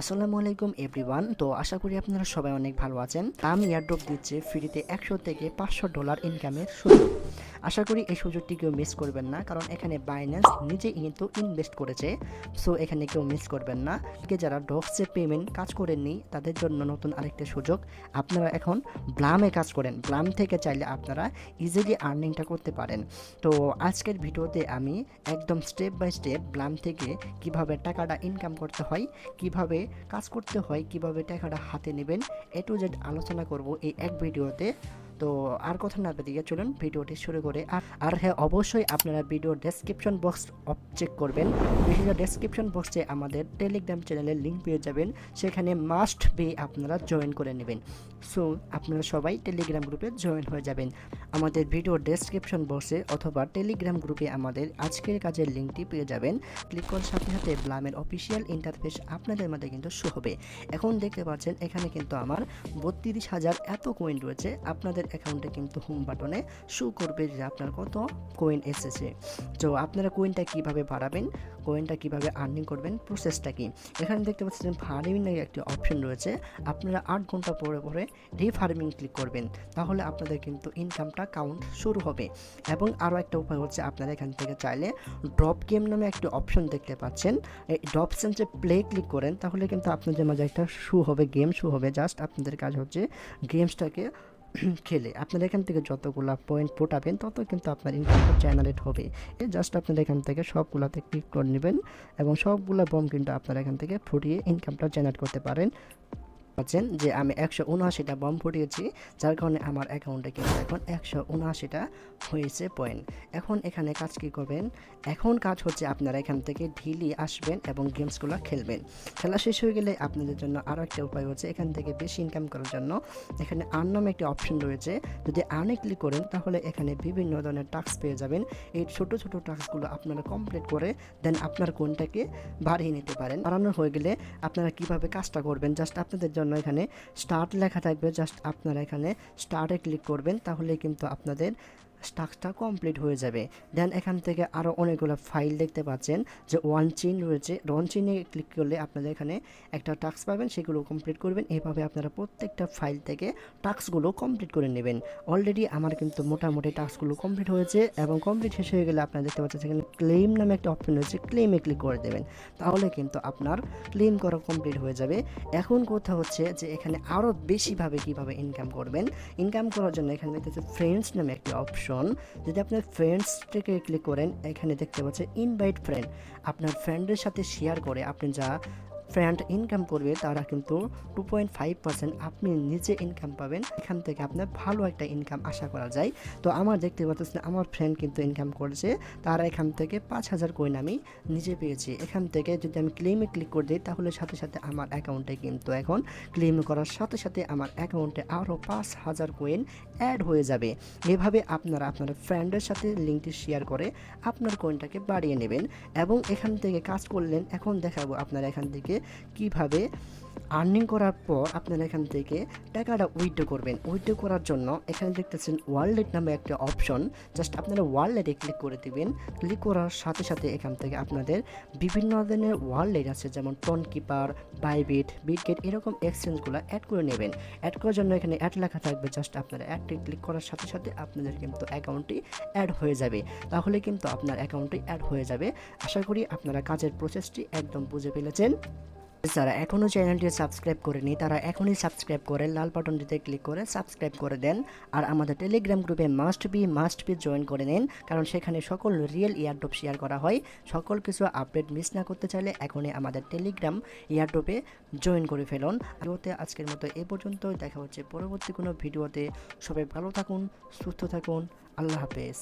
আসসালামু আলাইকুম, এভরিওয়ান। তো আশা করি আপনারা সবাই অনেক ভালো আছেন। আমি এয়ারড্রপ দিচ্ছে ফ্রিতে একশো থেকে পাঁচশো ডলার ইনকামের সুযোগ। আশা করি এই সুযোগটি কেউ মিস করবেন না, কারণ এখানে বাইন্যান্স নিজেই কিন্তু ইনভেস্ট করেছে সো এখানে কেউ মিস করবেন না। কে যারা ডক্সে পেমেন্ট কাজ করেননি, তাদের জন্য নতুন আরেকটা সুযোগ, আপনারা এখন ব্লামে কাজ করেন। ব্লাম থেকে চাইলে আপনারা ইজিলি আর্নিংটা করতে পারেন। তো আজকের ভিডিওতে আমি একদম স্টেপ বাই স্টেপ ব্লাম থেকে কীভাবে টাকাটা ইনকাম করতে হয়, কীভাবে কাজ করতে হয়, কীভাবে টাকাটা হাতে নেবেন, এ টু জেড আলোচনা করব এই এক ভিডিওতে। তো আর কথা না বেরিয়ে চলুন ভিডিওটি শুরু করে। আর আর হ্যাঁ অবশ্যই আপনারা ভিডিওর ডেসক্রিপশন বক্স চেক করবেন। ভিডিও ডেসক্রিপশন বক্সে আমাদের টেলিগ্রাম চ্যানেলের লিঙ্ক পেয়ে যাবেন। সেখানে মাস্ট বি আপনারা জয়েন করে নেবেন। সো আপনারা সবাই টেলিগ্রাম গ্রুপে জয়েন হয়ে যাবেন। আমাদের ভিডিও ডেসক্রিপশন বক্সে অথবা টেলিগ্রাম গ্রুপে আমাদের আজকের কাজের লিঙ্কটি পেয়ে যাবেন। ক্লিক করার সাথে সাথে ব্লামের অফিসিয়াল ইন্টারফেস আপনাদের মধ্যে কিন্তু শো হবে। এখন দেখতে পাচ্ছেন, এখানে কিন্তু আমার বত্রিশ হাজার এত কয়েন রয়েছে। আপনাদের অ্যাকাউন্টে কিন্তু হোম বাটনে শো করবে যে আপনার কত কয়েন এসেছে। তো আপনারা কয়েনটা কীভাবে বাড়াবেন কয়েনটা কীভাবে আর্নিং করবেন প্রসেসটা কি? এখানে দেখতে পাচ্ছেন ফার্মিং এর একটি অপশন রয়েছে। আপনারা আট ঘণ্টা পরে পরে রিফার্মিং ক্লিক করবেন, তাহলে আপনাদের কিন্তু ইনকামটা কাউন্ট শুরু হবে। এবং আরও একটা উপায় হচ্ছে, আপনারা এখান থেকে চাইলে ড্রপ গেম নামে একটি অপশন দেখতে পাচ্ছেন। এই ড্রপ সেন্সে প্লে ক্লিক করেন, তাহলে কিন্তু আপনাদের মাঝে একটা শু হবে গেম শু হবে। জাস্ট আপনাদের কাজ হচ্ছে গেমসটাকে খেলে। আপনারা এখান থেকে যতগুলো পয়েন্ট ফোটাবেন, তত কিন্তু আপনার ইনকামটা জেনারেট হবে। এ জাস্ট আপনারা এখান থেকে সবগুলাতে ক্লিক করে নেবেন এবং সবগুলো বম কিন্তু আপনারা এখান থেকে ফুটিয়ে ইনকামটা জেনারেট করতে পারেন। পাচ্ছেন যে আমি একশো উনআশিটা বম ফুটিয়েছি, যার কারণে আমার অ্যাকাউন্টে কিন্তু এখন একশো উনআশিটা হয়েছে পয়েন্ট এখন এখানে কাজ কী করবেন? এখন কাজ হচ্ছে আপনারা এখান থেকে ঢিলি আসবেন এবং গেমসগুলো খেলবেন। খেলা শেষ হয়ে গেলে আপনাদের জন্য আরও একটা উপায় হচ্ছে এখান থেকে বেশি ইনকাম করার জন্য এখানে আর্ন একটি অপশন রয়েছে। যদি আর্নে ক্লিক করেন, তাহলে এখানে বিভিন্ন ধরনের টাস্ক পেয়ে যাবেন। এই ছোট ছোট টাস্কগুলো আপনারা কমপ্লিট করে দেন আপনার কোনটাকে বাড়িয়ে নিতে পারেন। বাড়ানো হয়ে গেলে আপনারা কীভাবে কাজটা করবেন? জাস্ট আপনাদের জন্য এখানে স্টার্ট লেখা থাকবে। জাস্ট আপনারা এখানে স্টার্টে ক্লিক করবেন তাহলে কিন্তু আপনাদের টাস্কটা কমপ্লিট হয়ে যাবে। দেন এখান থেকে আরও অনেকগুলো ফাইল দেখতে পাচ্ছেন যে ওয়ান চিন রয়েছে। ওয়ান চিনে ক্লিক করলে আপনাদের এখানে একটা টাস্ক পাবেন, সেগুলো কমপ্লিট করবেন। এভাবে আপনারা প্রত্যেকটা ফাইল থেকে টাস্কগুলো কমপ্লিট করে নেবেন। অলরেডি আমার কিন্তু মোটামুটি টাস্কগুলো কমপ্লিট হয়েছে এবং কমপ্লিট শেষ হয়ে গেলে আপনারা দেখতে পাচ্ছেন সেখানে ক্লেম নামে একটা অপশন রয়েছে। ক্লেমে ক্লিক করে দেবেন। তাহলে কিন্তু আপনার ক্লেম করা কমপ্লিট হয়ে যাবে। এখন কথা হচ্ছে যে এখানে আরও বেশিভাবে কীভাবে ইনকাম করবেন। ইনকাম করার জন্য এখানে দেখতেছে ফ্রেন্ডস নামে একটি অপশন যদি আপনার ফ্রেন্ডস থেকে ক্লিক করেন, এখানে দেখতে পাচ্ছেন ইনভাইট ফ্রেন্ড আপনার ফ্রেন্ডের সাথে শেয়ার করে আপনি যা ফ্রেন্ড ইনকাম করবে, তারা কিন্তু টু পয়েন্ট ফাইভ পার্সেন্ট আপনি নিজে ইনকাম পাবেন। এখান থেকে আপনার ভালো একটা ইনকাম আশা করা যায়। তো আমার দেখতে পাচ্ছেন আমার ফ্রেন্ড কিন্তু ইনকাম করেছে। তারা এখান থেকে পাঁচ হাজার কয়েন আমি নিজে পেয়েছি। এখান থেকে যদি আমি ক্লেমে ক্লিক করে দিই, তাহলে সাথে সাথে আমার অ্যাকাউন্টে কিন্তু এখন ক্লেম করার সাথে সাথে আমার অ্যাকাউন্টে আরও পাঁচ হাজার কয়েন অ্যাড হয়ে যাবে। এভাবে আপনারা আপনার ফ্রেন্ডের সাথে লিঙ্কটি শেয়ার করে আপনার কয়েনটাকে বাড়িয়ে নেবেন। এবং এখান থেকে কাজ করলেন, এখন দেখাবো আপনারা এখান থেকে কীভাবে আর্নিং করার পর আপনারা এখান থেকে টাকাটা উইথড্র করবেন। উইথড্র করার জন্য এখানে দেখতেছেন ওয়ালেট নামে একটা অপশন জাস্ট আপনারা ওয়ালেটে ক্লিক করে দিবেন। ক্লিক করার সাথে সাথে এখান থেকে আপনাদের বিভিন্ন ধরনের ওয়ালেট আছে, যেমন টন কিপার বাইবিট বিটগেট এরকম এক্সচেঞ্জগুলো অ্যাড করে নেবেন। অ্যাড করার জন্য এখানে অ্যাড লেখা থাকবে জাস্ট আপনারা অ্যাডটি ক্লিক করার সাথে সাথে আপনাদের কিন্তু অ্যাকাউন্টটি অ্যাড হয়ে যাবে। তাহলে কিন্তু আপনার অ্যাকাউন্টটি অ্যাড হয়ে যাবে। আশা করি আপনারা কাজের প্রসেসটি একদম বুঝে ফেলেছেন। যারা এখনও চ্যানেলটি সাবস্ক্রাইব করেনি, তারা এখনই সাবস্ক্রাইব করে লাল বাটনটিতে ক্লিক করে সাবস্ক্রাইব করে দেন আর আমাদের টেলিগ্রাম গ্রুপে must be must be join করে নিন, কারণ সেখানে সকল রিয়েল ইয়ারড্রপ শেয়ার করা হয়। সকল কিছু আপডেট মিস না করতে চাইলে এখনই আমাদের টেলিগ্রাম ইয়ারড্রপে জয়েন করে ফেলুন। ভিডিওতে আজকের মতো এ পর্যন্তই, দেখা হচ্ছে পরবর্তী কোনো ভিডিওতে। সবাই ভালো থাকুন, সুস্থ থাকুন, আল্লাহ হাফেজ।